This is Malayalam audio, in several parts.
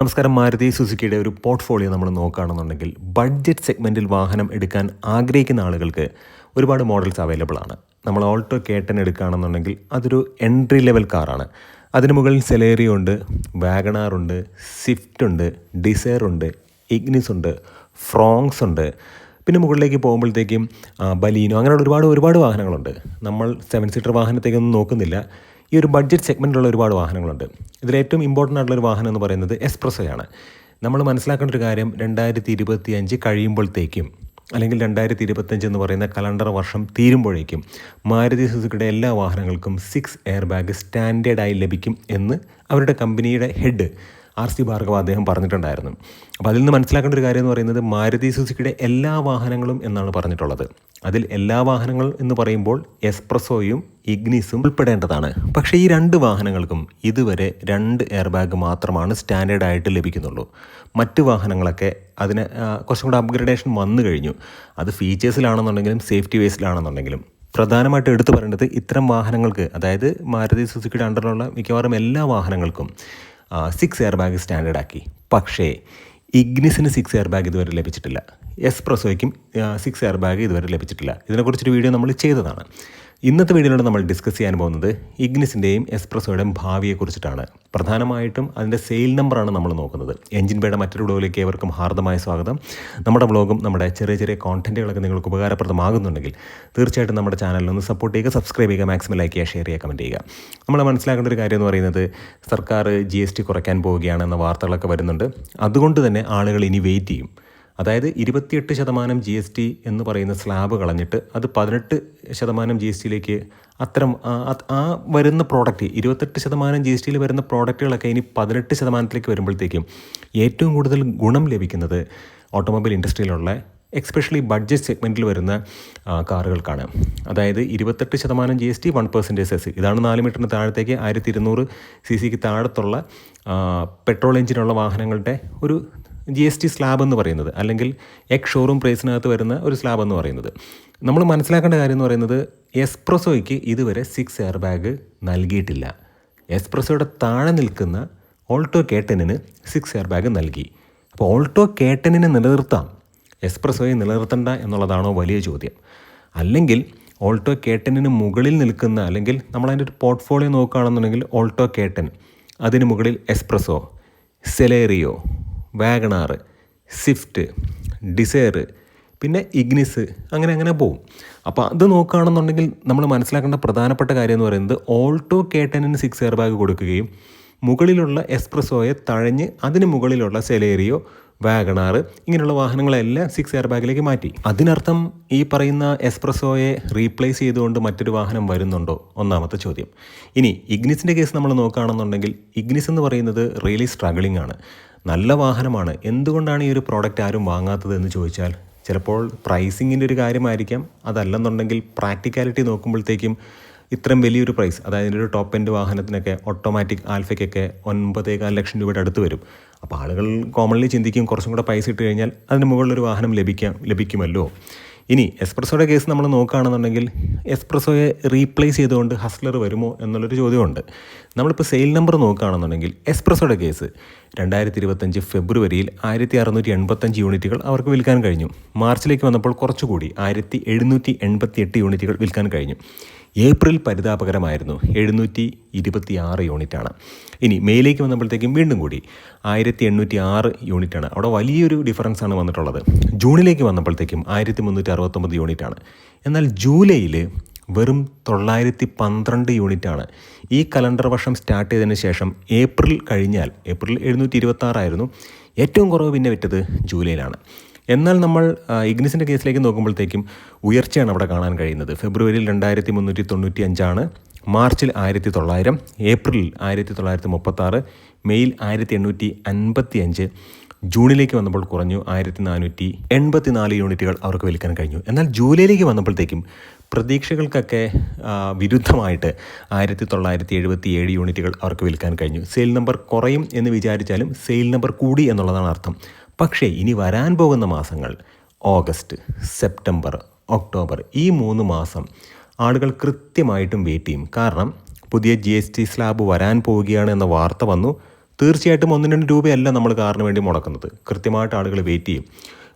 നമസ്കാരം മാരുതി സുസുക്കിയുടെ ഒരു പോർട്ട്ഫോളിയോ നമ്മൾ നോക്കുകയാണെന്നുണ്ടെങ്കിൽ ബഡ്ജറ്റ് സെഗ്മെന്റിൽ വാഹനം എടുക്കാൻ ആഗ്രഹിക്കുന്ന ആളുകൾക്ക് ഒരുപാട് മോഡൽസ് അവൈലബിൾ ആണ്. നമ്മൾ ഓൾട്ടോ കേട്ടൻ എടുക്കുകയാണെന്നുണ്ടെങ്കിൽ അതൊരു എൻട്രി ലെവൽ കാറാണ് അതിന് മുകളിൽ സെലേറിയോ ഉണ്ട് വാഗണാറുണ്ട് സ്വിഫ്റ്റ് ഉണ്ട് ഡിസയർ ഉണ്ട് ഇഗ്നിസ് ഉണ്ട് ഫ്രോങ്സ് ഉണ്ട്. പിന്നെ മുകളിലേക്ക് പോകുമ്പോഴത്തേക്കും ബലീനോ അങ്ങനെയുള്ള ഒരുപാട് ഒരുപാട് വാഹനങ്ങളുണ്ട്. നമ്മൾ സെവൻ സീറ്റർ വാഹനത്തേക്കൊന്നും നോക്കുന്നില്ല. ഈ ഒരു ബഡ്ജറ്റ് സെഗ്മെന്റിലുള്ള ഒരുപാട് വാഹനങ്ങളുണ്ട്. ഇതിൽ ഏറ്റവും ഇമ്പോർട്ടന്റ് ആയിട്ടുള്ള ഒരു വാഹനം എന്ന് പറയുന്നത് എക്സ്പ്രസ്സോയാണ് നമ്മൾ മനസ്സിലാക്കേണ്ട ഒരു കാര്യം രണ്ടായിരത്തി ഇരുപത്തി അഞ്ച് കഴിയുമ്പോഴത്തേക്കും അല്ലെങ്കിൽ രണ്ടായിരത്തി ഇരുപത്തഞ്ച് എന്ന് പറയുന്ന കലണ്ടർ വർഷം തീരുമ്പോഴേക്കും മാരുതി സുസുക്കിയുടെ എല്ലാ വാഹനങ്ങൾക്കും സിക്സ് എയർ ബാഗ് സ്റ്റാൻഡേർഡായി ലഭിക്കും എന്ന് അവരുടെ കമ്പനിയുടെ ഹെഡ് ആർ സി ഭാർഗവ അദ്ദേഹം പറഞ്ഞിട്ടുണ്ടായിരുന്നു. അപ്പോൾ അതിൽ നിന്ന് മനസ്സിലാക്കേണ്ട ഒരു കാര്യം എന്ന് പറയുന്നത് മാരുതി സുസുക്കിയുടെ എല്ലാ വാഹനങ്ങളും എന്നാണ് പറഞ്ഞിട്ടുള്ളത്. അതിൽ എല്ലാ വാഹനങ്ങളും എന്ന് പറയുമ്പോൾ എസ്പ്രസോയും ഇഗ്നിസും ഉൾപ്പെടേണ്ടതാണ്. പക്ഷേ ഈ രണ്ട് വാഹനങ്ങൾക്കും ഇതുവരെ രണ്ട് എയർ ബാഗ് മാത്രമാണ് സ്റ്റാൻഡേർഡായിട്ട് ലഭിക്കുന്നുള്ളൂ. മറ്റ് വാഹനങ്ങളൊക്കെ അതിന് കുറച്ചും കൂടെ അപ്ഗ്രഡേഷൻ വന്നു കഴിഞ്ഞു. അത് ഫീച്ചേഴ്സിലാണെന്നുണ്ടെങ്കിലും സേഫ്റ്റി വേസിലാണെന്നുണ്ടെങ്കിലും പ്രധാനമായിട്ട് എടുത്തു പറയേണ്ടത് ഇത്തരം വാഹനങ്ങൾക്ക് അതായത് മാരുതി സുസുക്കിയുടെ അണ്ടറിലുള്ള മിക്കവാറും എല്ലാ വാഹനങ്ങൾക്കും സിക്സ് എയർ ബാഗ് സ്റ്റാൻഡേർഡ് ആക്കി പക്ഷേ ഇഗ്നിസിന് സിക്സ് എയർ ബാഗ് ഇതുവരെ ലഭിച്ചിട്ടില്ല. എസ് പ്രസോയ്ക്കും സിക്സ് എയർ ബാഗ് ഇതുവരെ ലഭിച്ചിട്ടില്ല. ഇതിനെക്കുറിച്ചൊരു വീഡിയോ നമ്മൾ ചെയ്തതാണ്. ഇന്നത്തെ വീഡിയോയിലൂടെ നമ്മൾ ഡിസ്കസ് ചെയ്യാൻ പോകുന്നത് ഇഗ്നിസിന്റെയും എസ്പ്രസോയുടെയും ഭാവിയെക്കുറിച്ചിട്ടാണ്. പ്രധാനമായിട്ടും അതിന്റെ സെയിൽ നമ്പറാണ് നമ്മൾ നോക്കുന്നത്. എഞ്ചിൻ പേയുടെ മറ്റൊരു വ്ളോഗിലേക്ക് ഏവർക്കും ഹാർദമായ സ്വാഗതം. നമ്മുടെ വ്ളോഗും നമ്മുടെ ചെറിയ ചെറിയ കോണ്ടന്റുകളൊക്കെ നിങ്ങൾക്ക് ഉപകാരപ്രദമാകുന്നുണ്ടെങ്കിൽ തീർച്ചയായിട്ടും നമ്മുടെ ചാനലിൽ ഒന്ന് സപ്പോർട്ട് ചെയ്യുക സബ്സ്ക്രൈബ് ചെയ്യുക മാക്സിമം ലൈക്ക് ചെയ്യുക ഷെയർ ചെയ്യുക കമന്റ് ചെയ്യുക. നമ്മൾ മനസ്സിലാക്കേണ്ട ഒരു കാര്യം എന്ന് പറയുന്നത് സർക്കാർ ജി എസ് ടി കുറയ്ക്കാൻ പോവുകയാണെന്ന വാർത്തകളൊക്കെ വരുന്നുണ്ട്. അതുകൊണ്ട് തന്നെ ആളുകൾ ഇനി വെയിറ്റ് ചെയ്യും. അതായത് ഇരുപത്തിയെട്ട് ശതമാനം ജി എസ് ടി എന്ന് പറയുന്ന സ്ലാബ് കളഞ്ഞിട്ട് അത് പതിനെട്ട് ശതമാനം ജി എസ് ടിയിലേക്ക് അത്തരം ആ- വരുന്ന പ്രോഡക്റ്റ് ഇരുപത്തെട്ട് ശതമാനം ജി എസ് ടിയിൽ വരുന്ന പ്രോഡക്റ്റുകളൊക്കെ ഇനി പതിനെട്ട് ശതമാനത്തിലേക്ക് വരുമ്പോഴത്തേക്കും ഏറ്റവും കൂടുതൽ ഗുണം ലഭിക്കുന്നത് ഓട്ടോമൊബൈൽ ഇൻഡസ്ട്രിയിലുള്ള എക്സ്പെഷ്യലി ബഡ്ജറ്റ് സെഗ്മെന്റിൽ വരുന്ന കാറുകൾക്കാണ്. അതായത് ഇരുപത്തെട്ട് ശതമാനം G S T one percentage cess ഇതാണ് നാല് മീറ്ററിന് താഴത്തേക്ക് ആയിരത്തി ഇരുന്നൂറ് സി സിക്ക് താഴത്തുള്ള പെട്രോൾ എഞ്ചിനുള്ള വാഹനങ്ങളുടെ ഒരു ജി എസ് ടി സ്ലാബ് എന്ന് പറയുന്നത് അല്ലെങ്കിൽ എക്സ് ഷോറൂം പ്രൈസിനകത്ത് വരുന്ന ഒരു സ്ലാബ് എന്ന് പറയുന്നത്. നമ്മൾ മനസ്സിലാക്കേണ്ട കാര്യം എന്ന് പറയുന്നത് എസ്പ്രസോയ്ക്ക് ഇതുവരെ സിക്സ് എയർ ബാഗ് നൽകിയിട്ടില്ല എസ്പ്രസോയുടെ താഴെ നിൽക്കുന്ന ഓൾട്ടോ കേട്ടനിന് സിക്സ് എയർ ബാഗ് നൽകി. അപ്പോൾ ഓൾട്ടോ കേട്ടനിനെ നിലനിർത്താം. എസ്പ്രസോയെ നിലനിർത്തണ്ട എന്നുള്ളതാണോ വലിയ ചോദ്യം. അല്ലെങ്കിൽ ഓൾട്ടോ കേട്ടനിന് മുകളിൽ നിൽക്കുന്ന അല്ലെങ്കിൽ നമ്മളതിന്റെ ഒരു പോർട്ട്ഫോളിയോ നോക്കുകയാണെന്നുണ്ടെങ്കിൽ ഓൾട്ടോ കേട്ടൻ അതിന് മുകളിൽ S-Presso Celerio Wagon R Swift Dzire പിന്നെ ഇഗ്നിസ് അങ്ങനെ അങ്ങനെ പോകും അപ്പോൾ അത് നോക്കുകയാണെന്നുണ്ടെങ്കിൽ നമ്മൾ മനസ്സിലാക്കേണ്ട പ്രധാനപ്പെട്ട കാര്യം എന്ന് പറയുന്നത് ഓൾട്ടോ കെ ടെന്നിന് സിക്സ് എയർ ബാഗ് കൊടുക്കുകയും മുകളിലുള്ള എസ്പ്രസോയെ തഴഞ്ഞ് അതിന് മുകളിലുള്ള സെലേറിയോ വാഗണാർ ഇങ്ങനെയുള്ള വാഹനങ്ങളെല്ലാം സിക്സ് എയർ ബാഗിലേക്ക് മാറ്റി. അതിനർത്ഥം ഈ പറയുന്ന എസ്പ്രസോയെ റീപ്ലേസ് ചെയ്തുകൊണ്ട് മറ്റൊരു വാഹനം വരുന്നുണ്ടോ? ഒന്നാമത്തെ ചോദ്യം. ഇനി ഇഗ്നിസിന്റെ കേസ് നമ്മൾ നോക്കുകയാണെന്നുണ്ടെങ്കിൽ ഇഗ്നിസ് എന്ന് പറയുന്നത് റിയലി സ്ട്രഗിളിംഗ് ആണ്. നല്ല വാഹനമാണ്. എന്തുകൊണ്ടാണ് ഈ ഒരു പ്രോഡക്റ്റ് ആരും വാങ്ങാത്തത് എന്ന് ചോദിച്ചാൽ ചിലപ്പോൾ പ്രൈസിങ്ങിന്റെ ഒരു കാര്യമായിരിക്കാം. അതല്ലെന്നുണ്ടെങ്കിൽ പ്രാക്ടിക്കാലിറ്റി നോക്കുമ്പോഴത്തേക്കും ഇത്രയും വലിയൊരു പ്രൈസ് അതായത് ഒരു ടോപ്പ് എൻഡ് വാഹനത്തിനൊക്കെ ഓട്ടോമാറ്റിക് ആൽഫയ്ക്കൊക്കെ ഒൻപതേകാൽ ലക്ഷം രൂപയുടെ അടുത്ത് വരും. അപ്പോൾ ആളുകൾ കോമൺലി ചിന്തിക്കും കുറച്ചും കൂടെ പൈസ ഇട്ട് കഴിഞ്ഞാൽ അതിന് മുകളിലൊരു വാഹനം ലഭിക്കാം ലഭിക്കുമല്ലോ. ഇനി എസ്പ്രസോയുടെ കേസ് നമ്മൾ നോക്കുകയാണെന്നുണ്ടെങ്കിൽ എസ്പ്രസോയെ റീപ്ലേസ് ചെയ്തുകൊണ്ട് ഹസ്ലർ വരുമോ എന്നുള്ളൊരു ചോദ്യമുണ്ട്. നമ്മളിപ്പോൾ സെയിൽ നമ്പർ നോക്കുകയാണെന്നുണ്ടെങ്കിൽ എസ്പ്രസോയുടെ കേസ് രണ്ടായിരത്തി ഇരുപത്തഞ്ച് ഫെബ്രുവരിയിൽ ആയിരത്തി അറുന്നൂറ്റി എൺപത്തഞ്ച് യൂണിറ്റുകൾ അവർക്ക് വിൽക്കാൻ കഴിഞ്ഞു. മാർച്ചിലേക്ക് വന്നപ്പോൾ കുറച്ചുകൂടി ആയിരത്തി എഴുന്നൂറ്റി എൺപത്തി എട്ട് യൂണിറ്റുകൾ വിൽക്കാൻ കഴിഞ്ഞു. ഏപ്രിൽ പരിതാപകരമായിരുന്നു. എഴുന്നൂറ്റി ഇരുപത്തി ആറ് യൂണിറ്റാണ്. ഇനി മെയ്യിലേക്ക് വന്നപ്പോഴത്തേക്കും വീണ്ടും കൂടി ആയിരത്തി എണ്ണൂറ്റി ആറ് യൂണിറ്റാണ്. അവിടെ വലിയൊരു ഡിഫറൻസ് ആണ് വന്നിട്ടുള്ളത്. ജൂണിലേക്ക് വന്നപ്പോഴത്തേക്കും ആയിരത്തി മുന്നൂറ്റി അറുപത്തൊമ്പത് യൂണിറ്റാണ്. എന്നാൽ ജൂലൈയിൽ വെറും തൊള്ളായിരത്തി പന്ത്രണ്ട് യൂണിറ്റാണ്. ഈ കലണ്ടർ വർഷം സ്റ്റാർട്ട് ചെയ്തതിന് ശേഷം ഏപ്രിൽ കഴിഞ്ഞാൽ ഏപ്രിൽ എഴുന്നൂറ്റി ഇരുപത്തി ആറായിരുന്നു ഏറ്റവും കുറവ് പിന്നെ വിറ്റത് ജൂലൈയിലാണ്. എന്നാൽ നമ്മൾ ഇഗ്നിസിന്റെ കേസിലേക്ക് നോക്കുമ്പോഴത്തേക്കും ഉയർച്ചയാണ് അവിടെ കാണാൻ കഴിയുന്നത്. ഫെബ്രുവരിയിൽ രണ്ടായിരത്തി മുന്നൂറ്റി തൊണ്ണൂറ്റി അഞ്ചാണ് മാർച്ചിൽ ആയിരത്തി തൊള്ളായിരം ഏപ്രിലിൽ ആയിരത്തി തൊള്ളായിരത്തി മുപ്പത്താറ് മെയ്യിൽ ആയിരത്തി എണ്ണൂറ്റി അൻപത്തി അഞ്ച് ജൂണിലേക്ക് വന്നപ്പോൾ കുറഞ്ഞു ആയിരത്തി നാനൂറ്റി എൺപത്തി നാല് യൂണിറ്റുകൾ അവർക്ക് വിൽക്കാൻ കഴിഞ്ഞു. എന്നാൽ ജൂലൈയിലേക്ക് വന്നപ്പോഴത്തേക്കും പ്രതീക്ഷകൾക്കൊക്കെ വിരുദ്ധമായിട്ട് ആയിരത്തി തൊള്ളായിരത്തി എഴുപത്തി ഏഴ് യൂണിറ്റുകൾ അവർക്ക് വിൽക്കാൻ കഴിഞ്ഞു. സെയിൽ നമ്പർ കുറയും എന്ന് വിചാരിച്ചാലും സെയിൽ നമ്പർ കൂടി എന്നുള്ളതാണ് അർത്ഥം. പക്ഷേ ഇനി വരാൻ പോകുന്ന മാസങ്ങൾ ഓഗസ്റ്റ് സെപ്റ്റംബർ ഒക്ടോബർ ഈ മൂന്ന് മാസം ആളുകൾ കൃത്യമായിട്ടും വെയിറ്റ് ചെയ്യും. കാരണം പുതിയ ജി എസ് ടി സ്ലാബ് വരാൻ പോവുകയാണ് എന്ന വാർത്ത വന്നു. തീർച്ചയായിട്ടും ഒന്ന് രണ്ട് രൂപയല്ല നമ്മൾ കാറിന് വേണ്ടി മുടക്കുന്നത്. കൃത്യമായിട്ട് ആളുകൾ വെയിറ്റ് ചെയ്യും.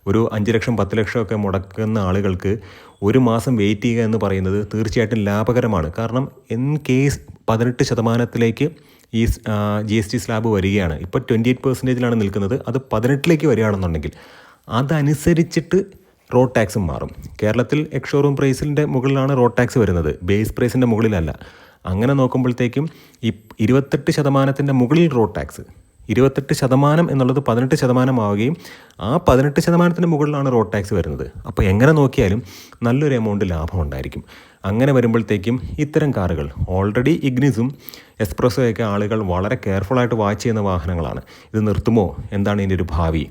ഒരു അഞ്ച് ലക്ഷം പത്ത് ലക്ഷമൊക്കെ മുടക്കുന്ന ആളുകൾക്ക് ഒരു മാസം വെയിറ്റ് ചെയ്യുക എന്ന് പറയുന്നത് തീർച്ചയായിട്ടും ലാഭകരമാണ്. കാരണം ഇൻ കേസ് പതിനെട്ട് ശതമാനത്തിലേക്ക് ഈ ജി എസ് ടി സ്ലാബ് വരികയാണ്. ഇപ്പോൾ ട്വന്റി എയ്റ്റ് പെർസെന്റേജിലാണ് നിൽക്കുന്നത്. അത് പതിനെട്ടിലേക്ക് വരികയാണെന്നുണ്ടെങ്കിൽ അതനുസരിച്ചിട്ട് റോഡ് ടാക്സും മാറും. കേരളത്തിൽ എക്സ് പ്രൈസിന്റെ മുകളിലാണ് റോഡ് ടാക്സ് വരുന്നത്. ബേസ് പ്രൈസിന്റെ മുകളിലല്ല. അങ്ങനെ നോക്കുമ്പോഴത്തേക്കും ഈ ഇരുപത്തെട്ട് ശതമാനത്തിന്റെ മുകളിൽ റോഡ് ടാക്സ് ഇരുപത്തെട്ട് ശതമാനം എന്നുള്ളത് പതിനെട്ട് ശതമാനമാവുകയും ആ പതിനെട്ട് ശതമാനത്തിന് മുകളിലാണ് റോഡ് ടാക്സ് വരുന്നത്. അപ്പോൾ എങ്ങനെ നോക്കിയാലും നല്ലൊരു എമൗണ്ട് ലാഭം ഉണ്ടായിരിക്കും. അങ്ങനെ വരുമ്പോഴത്തേക്കും ഇത്തരം കാറുകൾ ഓൾറെഡി ഇഗ്നിസും എക്സ്പ്രസ്സോയൊക്കെ ആളുകൾ വളരെ കെയർഫുള്ളായിട്ട് വാച്ച് ചെയ്യുന്ന വാഹനങ്ങളാണ്. ഇത് നിർത്തുമോ? എന്താണ് ഇതിന്റെ ഒരു ഭാവി?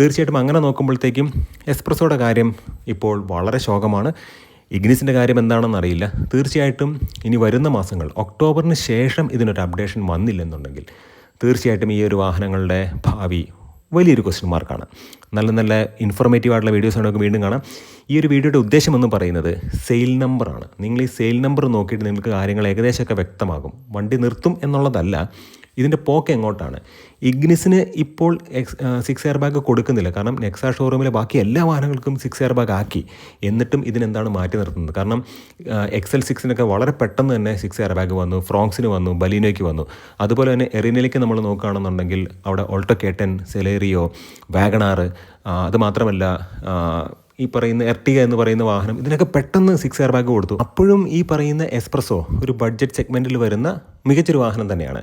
തീർച്ചയായിട്ടും അങ്ങനെ നോക്കുമ്പോഴത്തേക്കും എക്സ്പ്രസ്സോയുടെ കാര്യം ഇപ്പോൾ വളരെ ശോകമാണ്. ഇഗ്നിസിന്റെ കാര്യം എന്താണെന്ന് അറിയില്ല. തീർച്ചയായിട്ടും ഇനി വരുന്ന മാസങ്ങൾ ഒക്ടോബറിന് ശേഷം ഇതിനൊരു അപ്ഡേഷൻ വന്നില്ലെന്നുണ്ടെങ്കിൽ തീർച്ചയായിട്ടും ഈ ഒരു വാഹനങ്ങളുടെ ഭാവി വലിയൊരു ക്വസ്റ്റ്യൻ മാർക്കാണ് നല്ല നല്ല ഇൻഫോർമേറ്റീവ് ആയിട്ടുള്ള വീഡിയോസ് നമുക്ക് വീണ്ടും കാണാം. ഈ ഒരു വീഡിയോയുടെ ഉദ്ദേശം എന്ന് പറയുന്നത് സെയിൽ നമ്പറാണ് നിങ്ങൾ ഈ സെയിൽ നമ്പർ നോക്കിയിട്ട് നിങ്ങൾക്ക് കാര്യങ്ങൾ ഏകദേശമൊക്കെ വ്യക്തമാകും. വണ്ടി നിർത്തും എന്നുള്ളതല്ല ഇതിന്റെ പോക്ക് എങ്ങോട്ടാണ്? ഇഗ്നിസിന് ഇപ്പോൾ എക്സ് സിക്സ് എയർ ബാഗ് കൊടുക്കുന്നില്ല. കാരണം നെക്സ ഷോറൂമിലെ ബാക്കി എല്ലാ വാഹനങ്ങൾക്കും സിക്സ് എയർ ബാഗ് ആക്കി. എന്നിട്ടും ഇതിനെന്താണ് മാറ്റി നിർത്തുന്നത്? കാരണം എക്സ് എൽ സിക്സിനൊക്കെ വളരെ പെട്ടെന്ന് തന്നെ സിക്സ് എയർ ബാഗ് വന്നു ഫ്രോങ്സിന് വന്നു ബലീനോയ്ക്ക് വന്നു. അതുപോലെ തന്നെ എറിനയിലേക്ക് നമ്മൾ നോക്കുകയാണെന്നുണ്ടെങ്കിൽ അവിടെ ഓൾട്ടോ കേട്ടൻ സെലേറിയോ വാഗണാറ് അതുമാത്രമല്ല ഈ പറയുന്ന എർട്ടിക എന്ന് പറയുന്ന വാഹനം ഇതിനൊക്കെ പെട്ടെന്ന് സിക്സ് എയർ ബാഗ് കൊടുത്തു. അപ്പോഴും ഈ പറയുന്ന എക്സ്പ്രസോ ഒരു ബഡ്ജറ്റ് സെഗ്മെന്റിൽ വരുന്ന മികച്ചൊരു വാഹനം തന്നെയാണ്.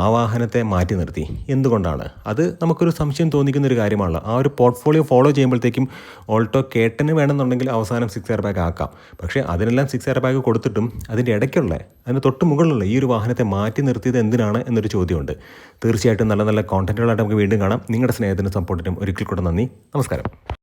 ആ വാഹനത്തെ മാറ്റി നിർത്തി. എന്തുകൊണ്ടാണ്? അത് നമുക്കൊരു സംശയം തോന്നിക്കുന്ന ഒരു കാര്യമാണ് ആ ഒരു പോർട്ട്ഫോളിയോ ഫോളോ ചെയ്യുമ്പോഴത്തേക്കും ഓൾട്ടോ കേട്ടന് വേണമെന്നുണ്ടെങ്കിൽ അവസാനം സിക്സ് എയർ ബാഗ് ആക്കാം. പക്ഷേ അതിനെല്ലാം സിക്സ് എയർ ബാഗ് കൊടുത്തിട്ടും അതിന്റെ ഇടയ്ക്കുള്ള അതിന് തൊട്ട് മുകളിലുള്ള ഈ ഒരു വാഹനത്തെ മാറ്റി നിർത്തിയത് എന്തിനാണ് എന്നൊരു ചോദ്യമുണ്ട്. തീർച്ചയായിട്ടും നല്ല നല്ല കോണ്ടന്റുകളായിട്ട് നമുക്ക് വീണ്ടും കാണാം. നിങ്ങളുടെ സ്നേഹത്തിനും സപ്പോർട്ടിനും ഒരിക്കൽ കൂടെ നന്ദി. നമസ്കാരം.